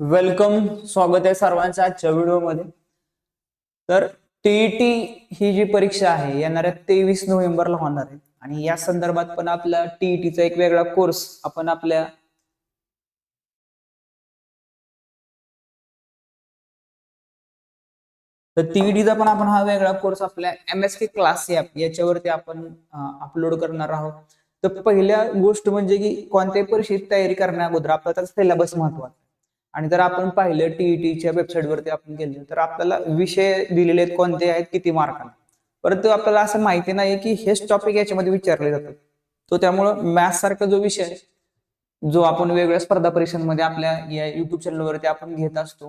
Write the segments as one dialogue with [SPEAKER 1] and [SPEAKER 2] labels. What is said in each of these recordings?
[SPEAKER 1] Welcome स्वागत आहे सर्वांचं आजच्या व्हिडिओमध्ये. तर टीईटी ही जी परीक्षा आहे येणाऱ्या तेवीस नोव्हेंबरला होणार आहे. आणि या संदर्भात पण आपला टीईटीचा एक वेगळा कोर्स आपण आपल्या तर टीईटीचा पण आपण हा वेगळा कोर्स आपल्या M S K class app याच्यावरती आपण अपलोड करणार आहोत. तर पहिल्या गोष्ट म्हणजे की कोणत्याही परीक्षेची तयारी करण्या अगोदर आपला त्याचा सिलेबस महत्त्वाचा आणि जर आपण पाहिलं टीईटीच्या वेबसाईटवरती आपण गेलो तर आपल्याला विषय दिलेले आहेत कोणते आहेत किती मार्कांना परंतु आपल्याला असं माहिती नाही की हेच टॉपिक याच्यामध्ये विचारले जातात. तो त्यामुळं मॅथ्स सारखा जो विषय आहे जो आपण वेगवेगळ्या स्पर्धा परीक्षांमध्ये आपल्या या युट्यूब चॅनलवरती आपण घेत असतो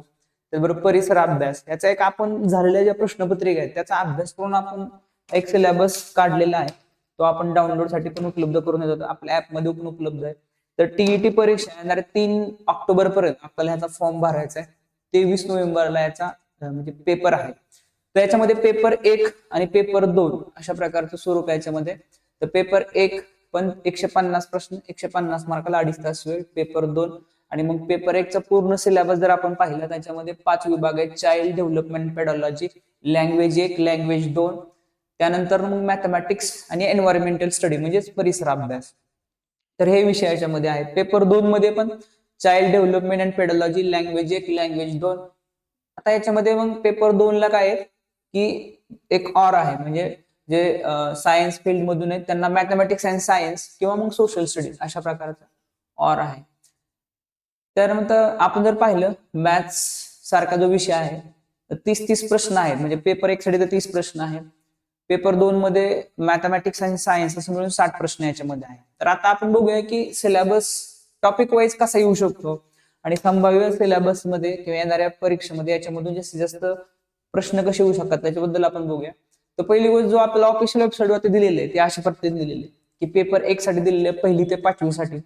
[SPEAKER 1] त्याचबरोबर परिसर अभ्यास याचा एक आपण झालेल्या ज्या प्रश्नपत्रिका आहेत त्याचा अभ्यास करून आपण एक सिलेबस काढलेला आहे तो आपण डाउनलोडसाठी पण उपलब्ध करून देतो. आपल्या ऍपमध्ये पण उपलब्ध आहे. तर टीईटी परीक्षा येणार तीन ऑक्टोबर पर्यंत आपल्याला ह्याचा फॉर्म भरायचा आहे. तेवीस नोव्हेंबरला याचा म्हणजे पेपर आहे. तर याच्यामध्ये पेपर एक आणि पेपर दोन अशा प्रकारचं स्वरूप आहे याच्यामध्ये. तर पेपर एक पण एकशे पन्नास प्रश्न एकशे पन्नास मार्काला अडीच तास वेळ पेपर दोन. आणि मग पेपर एकचा पूर्ण सिलेबस जर आपण पाहिला त्याच्यामध्ये पाच विभाग आहेत. चाइल्ड डेव्हलपमेंट पेडॉलॉजी लँग्वेज एक लँग्वेज दोन. त्यानंतर मग मॅथमॅटिक्स आणि एन्व्हायरमेंटल स्टडी म्हणजेच परिसर अभ्यास. तर हे विषय याच्यामध्ये आहेत. पेपर दोन मध्ये पण child development and pedology language एक लँग्वेज दोन. आता याच्यामध्ये मग पेपर दोन ला काय की एक ऑर आहे. म्हणजे जे सायन्स फील्ड मधून आहेत त्यांना मॅथमॅटिक्स अँड सायन्स किंवा मग सोशल स्टडीज अशा प्रकारचा ऑर आहे. त्यानंतर आपण जर पाहिलं मॅथ्स सारखा जो विषय आहे तीस तीस प्रश्न आहेत. म्हणजे पेपर एक साठी तर तीस प्रश्न आहेत. पेपर दोन मध्ये मॅथमॅटिक्स आणि सायन्स असं मिळून साठ प्रश्न याच्यामध्ये आहे तर आता आपण बघूया की सिलेबस टॉपिक वाईज कसा येऊ शकतो आणि संभाव्य सिलेबसमध्ये किंवा येणाऱ्या परीक्षेमध्ये याच्यामधून जास्तीत जास्त प्रश्न कसे येऊ शकतात त्याच्याबद्दल आपण बघूया. तर पहिली गोष्ट जो आपल्याला ऑफिशियल वेबसाईटवरती दिलेले आहे ते अशा पद्धतीने दिलेले आहे की पेपर एक साठी दिलेले पहिली ते पाचवी साठी.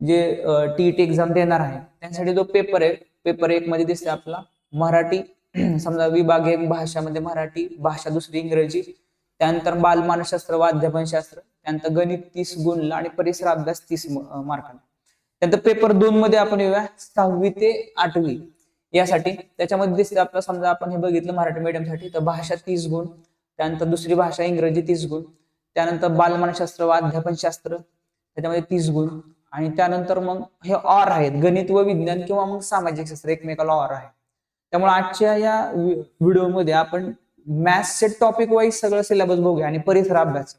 [SPEAKER 1] जे टीईटी एक्झाम देणार आहे त्यासाठी जो पेपर आहे. पेपर एक मध्ये दिसते आपला मराठी समजा विभाग एक भाषामध्ये मराठी भाषा दुसरी इंग्रजी त्यानंतर बालमानसशास्त्र व अध्यापनशास्त्र त्यानंतर गणित तीस गुणला आणि परिसर अभ्यास तीस मार्कांना त्यानंतर पेपर दोन मध्ये आपण येऊया सहावी ते आठवी यासाठी. त्याच्यामध्ये दिसते आपलं समजा आपण हे बघितलं मराठी मीडियमसाठी साठी तर भाषा तीस गुण त्यानंतर दुसरी भाषा इंग्रजी तीस गुण त्यानंतर बालमानसशास्त्र व अध्यापनशास्त्र त्याच्यामध्ये तीस गुण आणि त्यानंतर मग हे ऑर आहेत. गणित व विज्ञान किंवा मग सामाजिक शास्त्र एकमेकाला ऑर आहे. त्यामुळे आजच्या या व्हिडिओमध्ये आपण मॅथ्सचे टॉपिक वाईज सगळं सिलेबस बघूया आणि परिसर अभ्यास.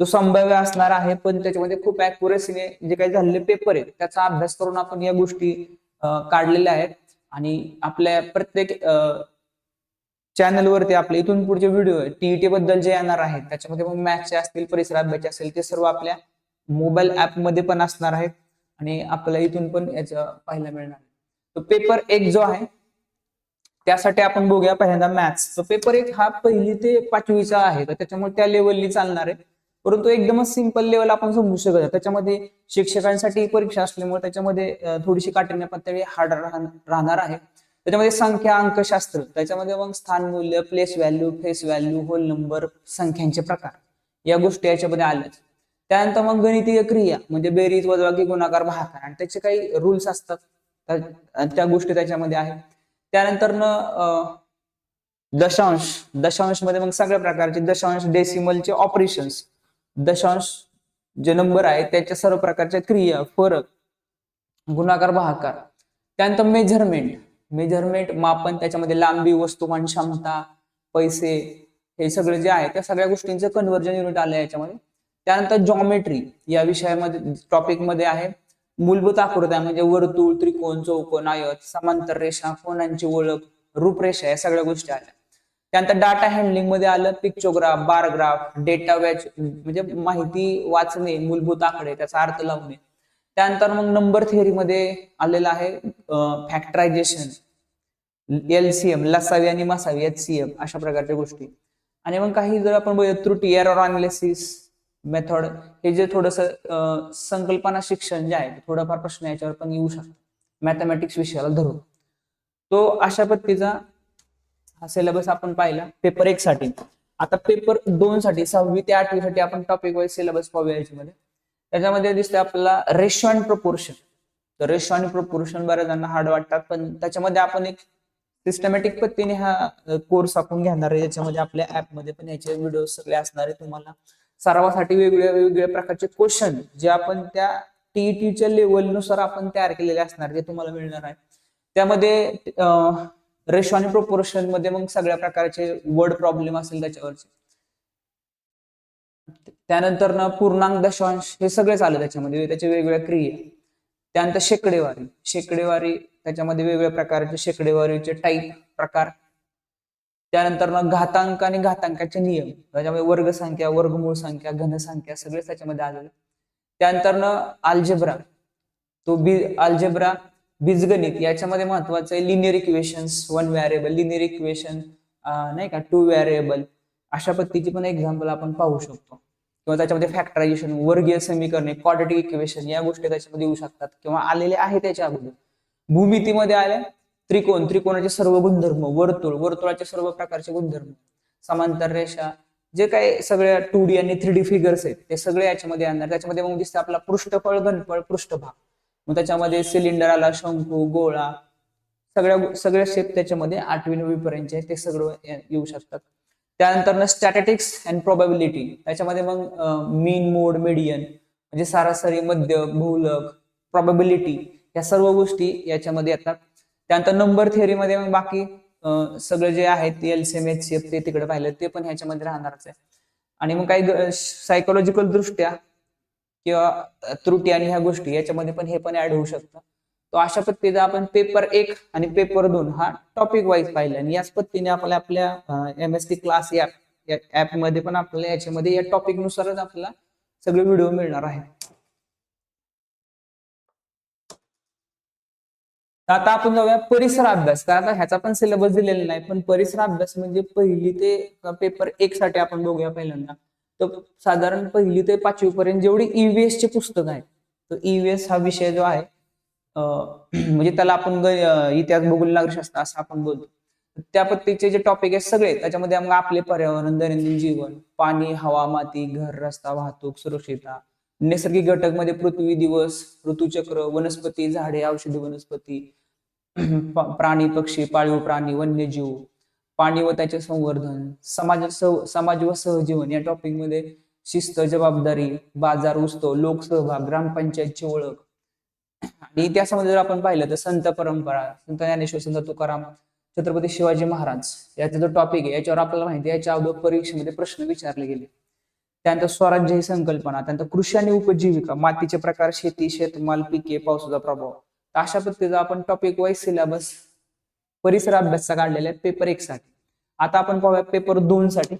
[SPEAKER 1] जो संभाव्य असणार आहे पण त्याच्यामध्ये खूप अॅक्युरेसीने जे काही झालेले पेपर आहेत त्याचा अभ्यास करून आपण या गोष्टी काढलेल्या आहेत. आणि आपल्या प्रत्येक चॅनलवरती आपले इथून पुढचे व्हिडिओ टीईटी बद्दल जे येणार आहेत त्याच्यामध्ये मग मॅथ्सचे असतील परिसर अभ्यासचे असतील ते सर्व आपल्या मोबाईल ऍपमध्ये पण असणार आहेत. आणि आपल्याला इथून पण याचं पाहायला मिळणार तो पेपर एक जो आहे त्यासाठी आपण बघूया पहिल्यांदा मॅथ्स तर पेपर एक हा पहिली ते पाचवीचा आहे. तर त्याच्यामुळे त्या लेवलनी चालणार आहे. परंतु एकदमच सिंपल लेवल आपण समजू शकत त्याच्यामध्ये शिक्षकांसाठी परीक्षा असल्यामुळे त्याच्यामध्ये थोडीशी काठिण्य पातळी हार्ड राहणार आहे. त्याच्यामध्ये संख्या अंकशास्त्र त्याच्यामध्ये मग स्थान मूल्य place value face value whole number संख्यांचे प्रकार. या गोष्टी याच्यामध्ये आल्याच. त्यानंतर मग गणितीय क्रिया म्हणजे बेरीज वजबाकी गुणाकार भाकार आणि त्याचे काही रूल्स असतात. त्या गोष्टी त्याच्यामध्ये आहेत. त्यानंतर न दशांश दशांशमध्ये मग सगळ्या प्रकारचे दशांश डेसिमलचे ऑपरेशन्स दशांश जे नंबर आहे त्याच्या सर्व प्रकारच्या क्रिया फरक गुणाकार भाकार त्यानंतर मेजरमेंट मेजरमेंट मापन त्याच्यामध्ये लांबी वस्तुमान क्षमता पैसे हे सगळे जे आहे त्या सगळ्या गोष्टींचं कन्व्हर्जन युनिट आलं याच्यामध्ये. त्यानंतर जॉमेट्री या विषयामध्ये टॉपिकमध्ये आहे. मूलभूत आकृत्या म्हणजे वर्तुळ त्रिकोण चौकोन आयत समांतर रेषा कोणांची ओळख रूपरेषा या सगळ्या गोष्टी आल्या. त्यानंतर डाटा हँडलिंगमध्ये आलं पिक्चोग्राफ बारग्राफ डेटा वॅच म्हणजे माहिती वाचणे मूलभूत आकडे त्याचा अर्थ लावणे. त्यानंतर मग नंबर थिअरी मध्ये आलेलं आहे फॅक्टरायझेशन एलसीएम लसावी आणि मसावी एच सी एम अशा प्रकारच्या गोष्टी. आणि मग काही जर आपण बघितलं त्रुटी एरर अनालिसिस मेथड हे जे थोडस संकल्पना शिक्षण जे आहे थोडंफार प्रश्न याच्यावर पण येऊ शकतो मॅथमॅटिक्स विषयाला धरून. तो अशा पद्धतीचा हा सिलेबस आपण पाहिला पेपर एक साठी आता पेपर दोन साठी सहावी ते आठवी साठी आपण टॉपिक वाईज सिलेबस पाहूया याच्यामध्ये. त्याच्यामध्ये दिसते आपल्याला रेशो अँड प्रपोर्शन तर रेशो आणि प्रपोर्शन बऱ्याच जणांना हार्ड वाटतात पण त्याच्यामध्ये आपण एक सिस्टमॅटिक पद्धतीने हा कोर्स आपण घेणार आहे. याच्यामध्ये आपल्या ऍपमध्ये पण याचे व्हिडिओ सगळे असणार आहे. तुम्हाला सरावासाठी वेगवेगळ्या वेगवेगळ्या प्रकारचे क्वेश्चन जे आपण त्या टीईटीच्या लेवलनुसार आपण तयार केलेले असणार ते तुम्हाला मिळणार आहे. त्यामध्ये रेशो आणि प्रोपोर्शनमध्ये मग सगळ्या प्रकारचे वर्ड प्रॉब्लेम असेल त्याच्यावरचे. त्यानंतर ना पूर्णांक दशांश हे सगळेच आलं त्याच्यामध्ये त्याच्या वेगवेगळ्या क्रिया. त्यानंतर शेकडेवारी. शेकडेवारी त्याच्यामध्ये वेगवेगळ्या प्रकारचे शेकडेवारीचे टाईप प्रकार. त्यानंतर ना घातांक आणि घातांकाचे नियम. त्याच्यामध्ये वर्गसंख्या वर्गमूळ संख्या घनसंख्या सगळेच त्याच्यामध्ये आलेले. त्यानंतर ना अल्जेब्रा तो बी अल्जेब्रा बीजगणित याच्यामध्ये महत्वाचं आहे linear equations one variable linear equation नाही का टू व्हॅरिएबल अशा पद्धतीची पण एक्झाम्पल आपण पाहू शकतो. किंवा त्याच्यामध्ये फॅक्टरायझेशन वर्गीय समीकरणे क्वाड्रेटिक इक्वेशन या गोष्टी त्याच्यामध्ये येऊ शकतात. किंवा आलेले आहे त्याच्या अगोदर. भूमितीमध्ये आल्या त्रिकोण त्रिकोणाचे सर्व गुणधर्म वर्तुळ वर्तुळाचे सर्व प्रकारचे गुणधर्म समांतर रेषा जे काही सगळ्या टू डी आणि थ्री डी फिगर्स आहेत ते सगळे याच्यामध्ये आणणार. त्याच्यामध्ये मग दिसतं आपला पृष्ठफळ घनफळ पृष्ठभाग. मग त्याच्यामध्ये सिलेंडर आला शंकू गोळा सगळ्या सगळ्या शेप त्याच्यामध्ये आठवी नववी पर्यंत ते सगळं येऊ शकतात. त्यानंतर स्टॅटिटिक्स अँड प्रोबॅबिलिटी त्याच्यामध्ये मग मीन मोड मीडियन म्हणजे सरासरी मध्य बहुलक प्रॉबॅबिलिटी या सर्व गोष्टी याच्यामध्ये येतात. त्यानंतर नंबर थिअरीमध्ये मग बाकी सगळं जे आहेत एलसीएम एच ते तिकडे पाहिलं ते पण ह्याच्यामध्ये राहणारच आहे. आणि मग काही सायकोलॉजिकल दृष्ट्या किंवा त्रुटी आणि ह्या गोष्टी याच्यामध्ये पण हे पण ऍड होऊ शकतं. तो अशा पद्धतीचा आपण पेपर एक आणि पेपर दोन हा टॉपिक वाईज पाहिला. आणि याच पद्धतीने आपल्या आपल्या एम एस टी क्लास या ऍपमध्ये पण आपल्याला याच्यामध्ये या टॉपिक नुसारच आपल्याला सगळे व्हिडिओ मिळणार आहे तर आता आपण जाऊया परिसर अभ्यास. तर आता ह्याचा पण सिलेबस दिलेला नाही पण परिसर अभ्यास म्हणजे पहिली ते पेपर एक साठी आपण बघूया पहिल्यांदा. तर साधारण पहिली ते पाचवी पर्यंत जेवढी ईव्हीएस चे पुस्तक आहे तर ईव्हीएस हा विषय जो आहे म्हणजे त्याला आपण इतिहास भूगोल नागरिकशास्त्र असं आपण बोलतो. त्या पद्धतीचे जे टॉपिक आहेत सगळे त्याच्यामध्ये मग आपले पर्यावरण दैनंदिन जीवन पाणी हवा माती घर रस्ता वाहतूक सुरक्षितता नैसर्गिक घटकमध्ये पृथ्वी दिवस ऋतुचक्र वनस्पती झाडे औषधी वनस्पती प्राणी पक्षी पाळीव प्राणी वन्यजीव पाणी व त्याचे संवर्धन समाज समाज व सहजीवन या टॉपिकमध्ये शिस्त जबाबदारी बाजार उत्सव लोकसहभाग ग्रामपंचायतची ओळख. आणि इतिहासामध्ये जर आपण पाहिलं तर संत परंपरा संत ज्ञानेश्वर संत तुकाराम छत्रपती शिवाजी महाराज याचा जो टॉपिक आहे याच्यावर आपल्याला माहिती याच्या अगोदर परीक्षेमध्ये प्रश्न विचारले गेले. त्यानंतर स्वराज्य ही संकल्पना त्यानंतर कृषी आणि उपजीविका मातीचे प्रकार शेती शेतमाल पिके पावसाचा प्रभाव. अशा पद्धतीचा आपण टॉपिक वाईज सिलेबस परिसर अभ्यासचा काढलेला आहे पेपर एक साठी. आता आपण पाहूया पेपर दोन साठी.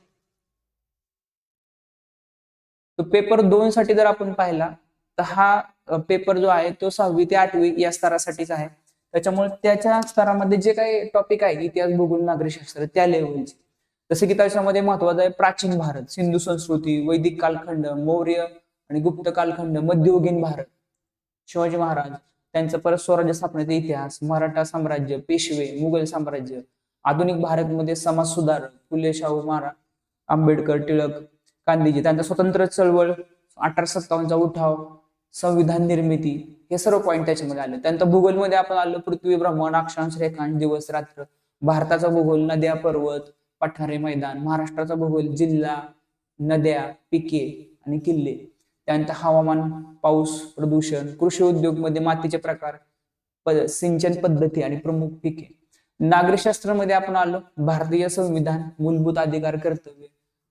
[SPEAKER 1] पेपर दोन साठी जर आपण पाहिला तर हा पेपर जो आहे तो सहावी ते आठवी या स्तरासाठीच आहे. त्याच्यामुळे त्याच्या स्तरामध्ये जे काही टॉपिक आहे इतिहास भूगोल नागरिकशास्त्र त्या लेवलचे जसं की त्याच्यामध्ये महत्वाचं आहे प्राचीन भारत सिंधू संस्कृती वैदिक कालखंड मौर्य आणि गुप्त कालखंड मध्ययुगीन भारत शिवाजी महाराज. त्यांचं परत स्वराज्य स्थापनेचा इतिहास मराठा साम्राज्य पेशवे मुघल साम्राज्य आधुनिक भारतमध्ये समाज सुधारक फुले शाहू महाराज आंबेडकर टिळक गांधीजी त्यांचा स्वतंत्र चळवळ अठराशे सत्तावन्नचा उठाव संविधान निर्मिती हे सर्व पॉईंट त्याच्यामध्ये आले. त्यानंतर भूगोलमध्ये आपण आलो पृथ्वी ब्रह्मांड अक्षांश रेखांश दिवस रात्र भारताचा भूगोल नद्या पर्वत पठारे मैदान महाराष्ट्राचा भूगोल जिल्हा नद्या पिके आणि किल्ले. त्यानंतर हवामान पाऊस प्रदूषण कृषी उद्योगमध्ये मातीचे प्रकार सिंचन पद्धती आणि प्रमुख पिके. नागरिकशास्त्रामध्ये आपण आलो भारतीय संविधान मूलभूत अधिकार कर्तव्य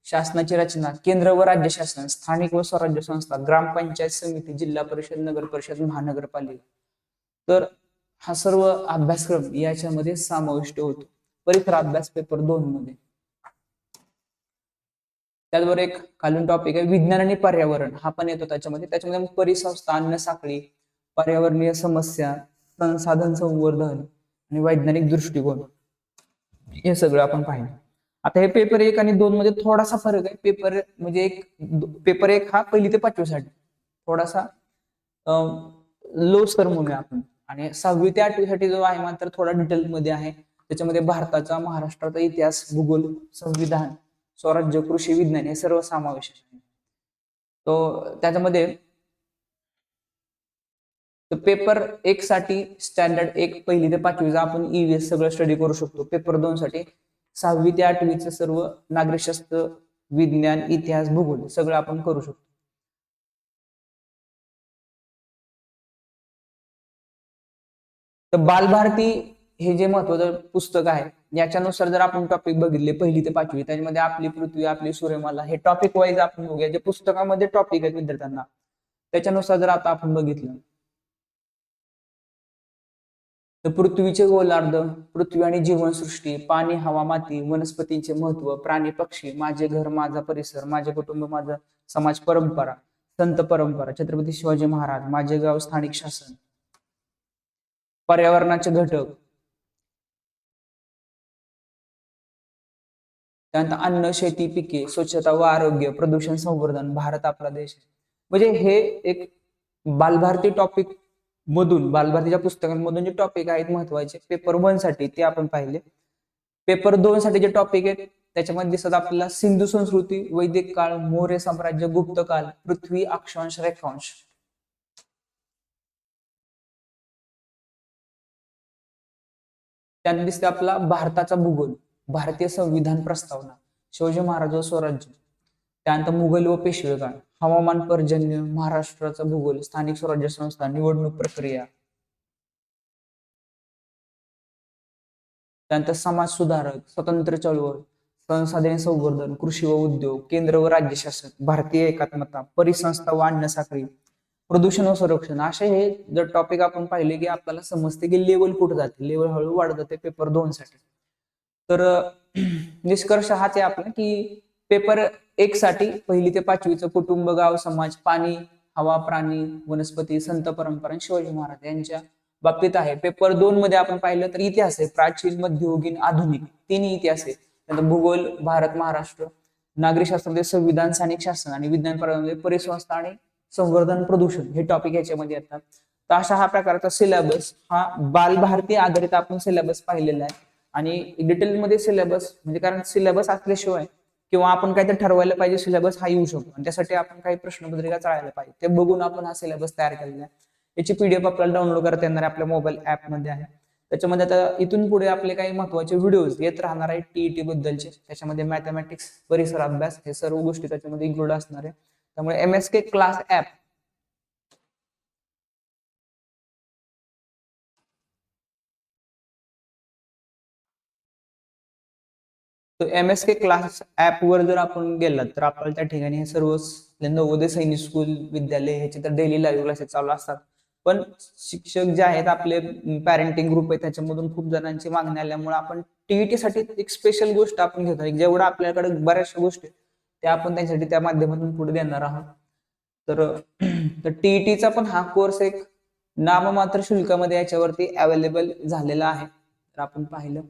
[SPEAKER 1] शासनाची रचना केंद्र व राज्य शासन स्थानिक व स्वराज्य संस्था ग्रामपंचायत समिती जिल्हा परिषद नगर परिषद महानगरपालिका. तर हा सर्व अभ्यासक्रम याच्यामध्ये समाविष्ट होतो. परिसर अभ्यास पेपर दोन मध्ये त्याचबरोबर एक खालून टॉपिक आहे विज्ञान आणि पर्यावरण. हा पण येतो त्याच्यामध्ये. त्याच्यामध्ये परिसंस्था अन्न साखळी पर्यावरणीय समस्या संसाधन संवर्धन आणि वैज्ञानिक दृष्टिकोन. हे सगळं आपण पाहिलं. आता हे पेपर एक आणि दोन मध्ये थोडासा फरक आहे. पेपर म्हणजे एक पेपर एक हा पहिली ते पाचवीसाठी थोडासा लो स्तर म्हणूया आपण. आणि सहावी ते आठवीसाठी जो आहे मात्र थोडा डिटेल मध्ये आहे. त्याच्यामध्ये भारताचा महाराष्ट्राचा इतिहास भूगोल संविधान. स्वराज्य कृषी विज्ञान हे सर्व समावेश आहे तो त्याच्यामध्ये पेपर एक साठी स्टँडर्ड एक पहिली ते पाचवीचा आपण ईव्हीएस सगळं स्टडी करू शकतो. पेपर दोन साठी सहावी ते आठवीचं सर्व नागरिकशास्त्र विज्ञान इतिहास भूगोल सगळं आपण करू शकतो. तर बालभारती हे जे महत्वाचं पुस्तक आहे याच्यानुसार जर आपण टॉपिक बघितले पहिली ते पाचवी त्याच्यामध्ये आपली पृथ्वी आपली सूर्यमाला हे टॉपिक वाईज आपण बघूया. जे पुस्तकामध्ये टॉपिक आहेत विद्यार्थ्यांना त्याच्यानुसार जर आता आपण बघितलं तर पृथ्वीचे गोलार्ध पृथ्वी आणि जीवनसृष्टी पाणी हवा माती वनस्पतींचे महत्त्व प्राणी पक्षी माझे घर माझा परिसर माझे कुटुंब माझा समाज परंपरा संत परंपरा छत्रपती शिवाजी महाराज माझे गाव स्थानिक शासन पर्यावरणाचे घटक त्यानंतर अन्न शेती पिके स्वच्छता व आरोग्य प्रदूषण संवर्धन भारत आपला देश आहे. म्हणजे हे एक बालभारती टॉपिक मधून बालभारतीच्या पुस्तकांमधून जे टॉपिक आहेत महत्त्वाचे पेपर वनसाठी ते आपण पाहिले. पेपर दोन साठी जे टॉपिक आहेत त्याच्यामध्ये दिसत आपल्याला सिंधू संस्कृती वैदिक काळ मौर्य साम्राज्य गुप्त काल पृथ्वी अक्षांश रेखांश. त्यात दिसते आपला भारताचा भूगोल. भारतीय संविधान प्रस्तावना शिवाजी महाराज व स्वराज्य त्यानंतर मुघल व पेशवेगाळ हवामान पर्जन्य महाराष्ट्राचा भूगोल स्थानिक स्वराज्य संस्था निवडणूक प्रक्रिया. त्यानंतर समाज सुधारक स्वतंत्र चळवळ संसाधने संवर्धन कृषी व उद्योग केंद्र व राज्य शासन भारतीय एकात्मता परिसंस्था व अन्न साखळी प्रदूषण व संरक्षण असे हे जर टॉपिक आपण पाहिले की आपल्याला समजते की लेवल कुठे जाते? लेवल हळू वाढत जाते पेपर दोन साठी. तर निष्कर्ष हाच आहे आपला की पेपर एक साठी पहिली ते पाचवीचं कुटुंब गाव समाज पाणी हवा प्राणी वनस्पती संत परंपरा शिवाजी महाराज यांच्या बाबतीत आहे. पेपर दोन मध्ये आपण पाहिलं तर इतिहास आहे. प्राचीन मध्ययुगीन आधुनिक तिन्ही इतिहास आहे. त्यानंतर भूगोल भारत महाराष्ट्र नागरिकशास्त्रामध्ये संविधान स्थानिक शासन आणि विज्ञान परंपरेमध्ये परिसंस्था आणि संवर्धन प्रदूषण हे टॉपिक याच्यामध्ये येतात. तर अशा हा प्रकारचा सिलेबस हा बालभारती आधारित आपण सिलेबस पाहिलेला आहे. आणि डिटेलमध्ये सिलेबस म्हणजे कारण सिलेबस असल्याशिवाय किंवा आपण काहीतरी ठरवायला पाहिजे सिलेबस हा येऊ शकतो. आणि त्यासाठी आपण काही प्रश्नपत्रिका चाळायला पाहिजे. ते बघून आपण हा सिलेबस तयार केलेला आहे. याची पीडीएफ आपल्याला डाउनलोड करता येणार आहे आपल्या मोबाईल ॲपमध्ये आहे. त्याच्यामध्ये आता इथून पुढे आपले काही महत्त्वाचे व्हिडिओज येत राहणार आहे टीईटी बद्दलचे. त्याच्यामध्ये मॅथमॅटिक्स परिसर अभ्यास हे सर्व गोष्टी त्याच्यामध्ये इन्क्लूड असणार आहे. त्यामुळे M S K class app तर M S K class app वर जर आपण गेलात तर आपल्याला त्या ठिकाणी हे सर्व नवोदय सैनिक स्कूल विद्यालय ह्याचे तर डेली लाईव्ह क्लासेस चालू असतात. पण शिक्षक जे आहेत आपले पॅरेंटिंग ग्रुप आहे त्याच्यामधून खूप जणांची मागणी आल्यामुळे आपण टीईटी साठी एक स्पेशल गोष्ट आपण घेतो. जेवढं आपल्याकडे बऱ्याचशा गोष्टी त्या आपण त्यांच्यासाठी त्या माध्यमातून पुढे देणार आहोत. तर टीईटीचा पण हा कोर्स एक नाममात्र शुल्कामध्ये याच्यावरती अवेलेबल झालेला आहे. तर आपण पाहिलं.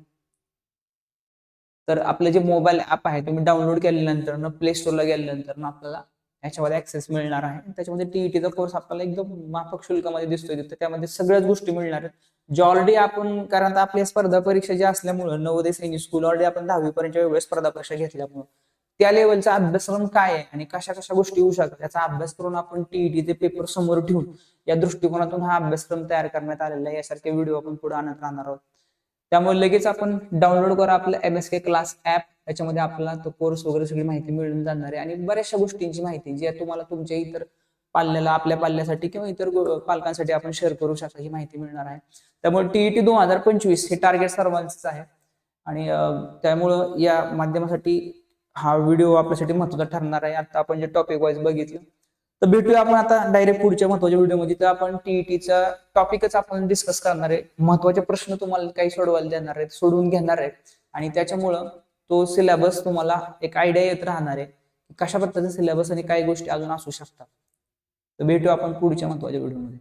[SPEAKER 1] तर आपलं जे मोबाईल ऍप आहे तुम्ही डाउनलोड केल्यानंतर प्ले स्टोरला गेल्यानंतर आपल्याला याच्यामध्ये ऍक्सेस मिळणार आहे. त्याच्यामध्ये टीईटीचा कोर्स आपल्याला एकदम माफक शुल्कामध्ये दिसतोय तिथं. त्यामध्ये सगळ्याच गोष्टी मिळणार आहेत. जे ऑलरेडी आपण कारण आपल्या स्पर्धा परीक्षा ज्या असल्यामुळं नवोदय सैनिक स्कूल ऑलरेडी आपण दहावीपर्यंत वेगवेगळ्या स्पर्धा परीक्षा घेतल्यामुळं त्या लेवलचा अभ्यासक्रम काय आहे आणि कशा कशा गोष्टी होऊ शकतात याचा अभ्यास करून आपण टीईटीचे पेपर समोर ठेवून या दृष्टिकोनातून हा अभ्यासक्रम तयार करण्यात आलेला आहे. यासारखे व्हिडिओ आपण पुढे आणत राहणार आहोत. त्यामुळे लगेच आपण डाउनलोड करा आपलं M S K class app त्याच्यामध्ये आपल्याला तो कोर्स वगैरे सगळी माहिती मिळून जाणार आहे. आणि बऱ्याचशा गोष्टींची माहिती जी तुम्हाला तुमच्या इतर पाल्याला आपल्या पाल्यासाठी किंवा इतर पालकांसाठी आपण शेअर करू शकता ही माहिती मिळणार आहे. त्यामुळे टीईटी दोन हजार पंचवीस हे टार्गेट सर्वांचंच आहे. आणि त्यामुळं या माध्यमासाठी हा व्हिडिओ आपल्यासाठी महत्त्वाचा ठरणार आहे. आता आपण जे टॉपिक वाईज बघितलं तर भेटूया आपण आता डायरेक्ट पुढच्या महत्त्वाच्या व्हिडिओमध्ये तर आपण टीईटीचा टॉपिकच आपण डिस्कस करणार आहे. महत्त्वाचे प्रश्न तुम्हाला काही सोडवायला देणार आहेत सोडवून घेणार आहेत. आणि त्याच्यामुळं तो सिलेबस तुम्हाला एक आयडिया येत राहणार आहे. कशा पद्धतीचा सिलेबस आणि काही गोष्टी अजून असू शकतात. तर भेटू आपण पुढच्या महत्त्वाच्या व्हिडिओमध्ये